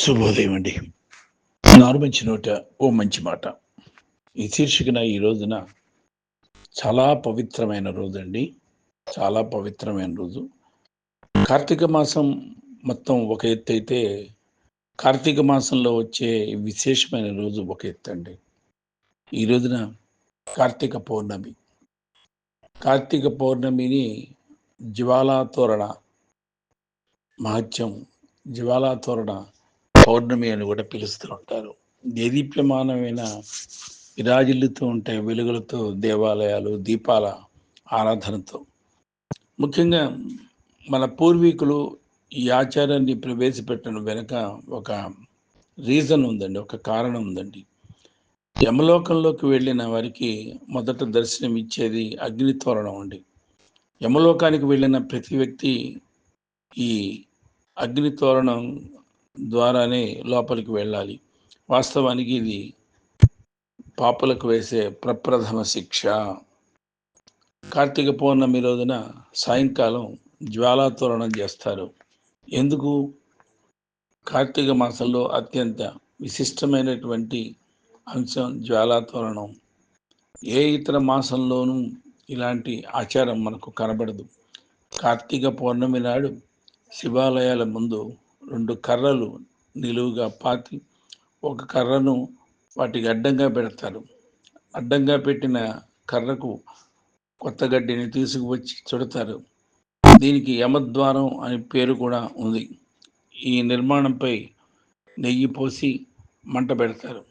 శుభోదయం అండి. నారు మంచి నోట ఓ మంచి మాట. ఈ శీర్షికన ఈ రోజున చాలా పవిత్రమైన రోజు అండి. చాలా పవిత్రమైన రోజు. కార్తీక మాసం మొత్తం ఒక ఎత్తు అయితే కార్తీక మాసంలో వచ్చే విశేషమైన రోజు ఒక ఎత్తు అండి. ఈ రోజున కార్తీక పౌర్ణమి. కార్తీక పౌర్ణమిని జ్వాలా తోరణ మహత్యం. జ్వాలా తోరణ పౌర్ణమి అని కూడా పిలుస్తూ ఉంటారు. దేదీప్యమానమైన విరాజిల్లుతూ ఉంటాయి వెలుగులతో దేవాలయాలు దీపాల ఆరాధనతో. ముఖ్యంగా మన పూర్వీకులు ఈ ఆచారాన్ని ప్రవేశపెట్టడం వెనుక ఒక రీజన్ ఉందండి ఒక కారణం ఉందండి. యమలోకంలోకి వెళ్ళిన వారికి మొదట దర్శనం ఇచ్చేది అగ్ని తోరణం అండి. యమలోకానికి వెళ్ళిన ప్రతి వ్యక్తి ఈ అగ్ని తోరణం ద్వారానే లోపలికి వెళ్ళాలి. వాస్తవానికి ఇది పాపులకు వేసే ప్రప్రథమ శిక్ష. కార్తీక పౌర్ణమి రోజున సాయంకాలం జ్వాలాతోరణం చేస్తారు. ఎందుకు? కార్తీక మాసంలో అత్యంత విశిష్టమైనటువంటి అంశం జ్వాలాతోరణం. ఏ ఇతర మాసంలోనూ ఇలాంటి ఆచారం మనకు కనబడదు. కార్తీక పౌర్ణమి నాడు శివాలయాల ముందు రెండు కర్రలు నిలువుగా పాతి ఒక కర్రను వాటికి అడ్డంగా పెడతారు. అడ్డంగా పెట్టిన కర్రకు కొత్త గడ్డిని తీసుకువచ్చి చుడతారు. దీనికి యమద్వారం అనే పేరు కూడా ఉంది. ఈ నిర్మాణంపై నెయ్యి పోసి మంట పెడతారు.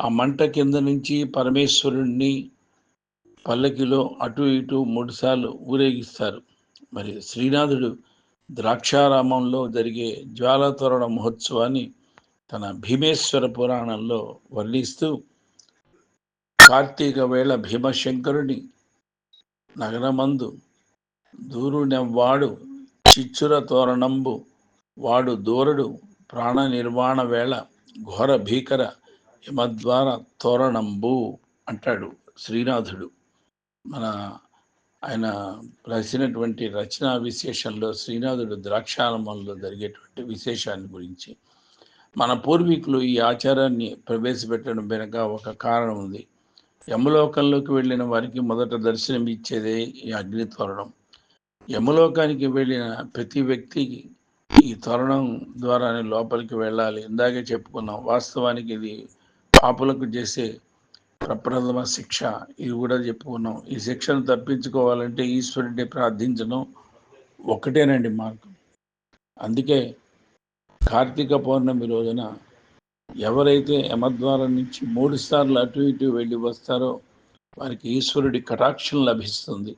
ఆ మంట కింద నుంచి పరమేశ్వరుణ్ణి పల్లకిలో అటు ఇటు మూడుసార్లు ఊరేగిస్తారు. మరి శ్రీనాథుడు ద్రాక్షారామంలో జరిగే జ్వాలతోరణ మహోత్సవాన్ని తన భీమేశ్వర పురాణంలో వర్ణిస్తూ కార్తీక వేళ భీమశంకరుని నగరమందు దూరునెవ్వాడు చిచ్చుర తోరణంబు వాడు దూరడు ప్రాణ నిర్వాణ వేళ ఘోర భీకర యమద్వార తోరణంబు అంటాడు శ్రీనాథుడు. మన ఆయన రాసినటువంటి రచనా విశేషంలో శ్రీనాథుడు ద్రాక్షారామంలో జరిగేటువంటి విశేషాన్ని గురించి. మన పూర్వీకులు ఈ ఆచారాన్ని ప్రవేశపెట్టడం వెనుక ఒక కారణం ఉంది. యమలోకంలోకి వెళ్ళిన వారికి మొదట దర్శనం ఇచ్చేదే ఈ అగ్ని తోరణం యమలోకానికి వెళ్ళిన ప్రతి వ్యక్తికి ఈ తోరణం ద్వారానే లోపలికి వెళ్ళాలి. ఇందాకే చెప్పుకున్నాం వాస్తవానికి ఇది పాపులకు చేసే ప్రప్రథమ శిక్ష. ఇది కూడా చెప్పుకున్నాం. ఈ శిక్షను తప్పించుకోవాలంటే ఈశ్వరుడిని ప్రార్థించడం ఒకటేనండి మార్గం. అందుకే కార్తీక పౌర్ణమి రోజున ఎవరైతే యమద్వారం నుంచి మూడు సార్లు అటు ఇటు వెళ్ళి వస్తారో వారికి ఈశ్వరుడి కటాక్షం లభిస్తుంది.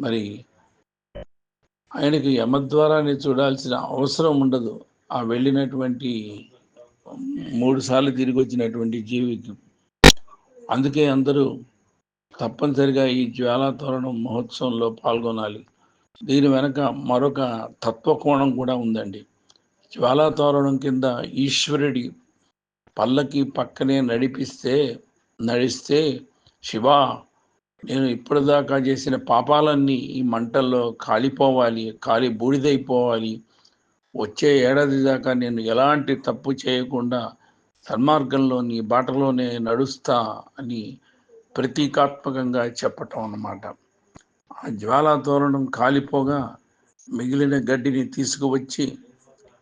మరి ఆయనకి యమద్వారాన్ని చూడాల్సిన అవసరం ఉండదు. ఆ వెళ్ళినటువంటి మూడు సార్లు తిరిగి వచ్చినటువంటి జీవికి అందుకే అందరూ తప్పనిసరిగా ఈ జ్వాలాతోరణం మహోత్సవంలో పాల్గొనాలి. దీని వెనక మరొక తత్వకోణం కూడా ఉందండి. జ్వాలాతోరణం కింద ఈశ్వరుడి పల్లకి పక్కనే నడిపిస్తే నడిస్తే శివా నేను ఇప్పటిదాకా చేసిన పాపాలన్నీ ఈ మంటల్లో కాలిపోవాలి కాలి బూడిదైపోవాలి. వచ్చే ఏడాది దాకా నేను ఎలాంటి తప్పు చేయకుండా సన్మార్గంలో నీ బాటలోనే నడుస్తా అని ప్రతీకాత్మకంగా చెప్పటం అన్నమాట. ఆ జ్వాలా తోరణం కాలిపోగా మిగిలిన గడ్డిని తీసుకువచ్చి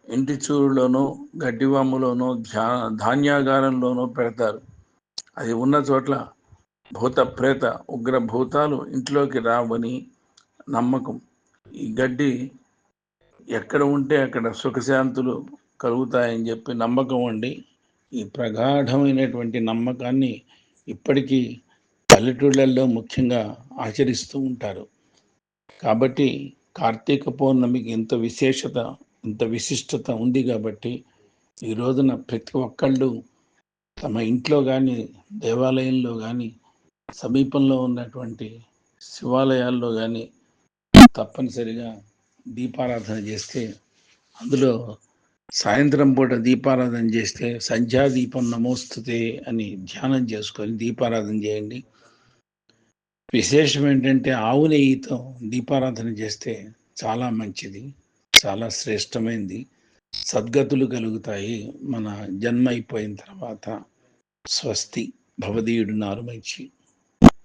ఇంటి చూరులోనో గడ్డివాములోనో ధ్యా ధాన్యాగారంలోనో పెడతారు. అది ఉన్న చోట్ల భూత ప్రేత ఉగ్ర భూతాలు ఇంట్లోకి రావని నమ్మకం. ఈ గడ్డి ఎక్కడ ఉంటే అక్కడ సుఖశాంతులు కలుగుతాయని చెప్పి నమ్మకం అండి. ఈ ప్రగాఢమైనటువంటి నమ్మకాన్ని ఇప్పటికీ పల్లెటూళ్ళల్లో ముఖ్యంగా ఆచరిస్తూ ఉంటారు. కాబట్టి కార్తీక పౌర్ణమికి ఇంత విశేషత ఇంత విశిష్టత ఉంది కాబట్టి ఈ రోజున ప్రతి ఒక్కళ్ళు తమ ఇంట్లో కానీ దేవాలయంలో కానీ సమీపంలో ఉన్నటువంటి శివాలయాల్లో కానీ తప్పనిసరిగా దీపారాధన చేస్తే అందులో సాయంత్రం పూట దీపారాధన చేస్తే సంధ్యాదీపం నమోస్తుతే అని ధ్యానం చేసుకొని దీపారాధన చేయండి. విశేషం ఏంటంటే ఆవు నెయ్యితో దీపారాధన చేస్తే చాలా మంచిది చాలా శ్రేష్టమైంది. సద్గతులు కలుగుతాయి. మన జన్మ అయిపోయిన తర్వాత స్వస్తి భవదీయుడు నారు మంచి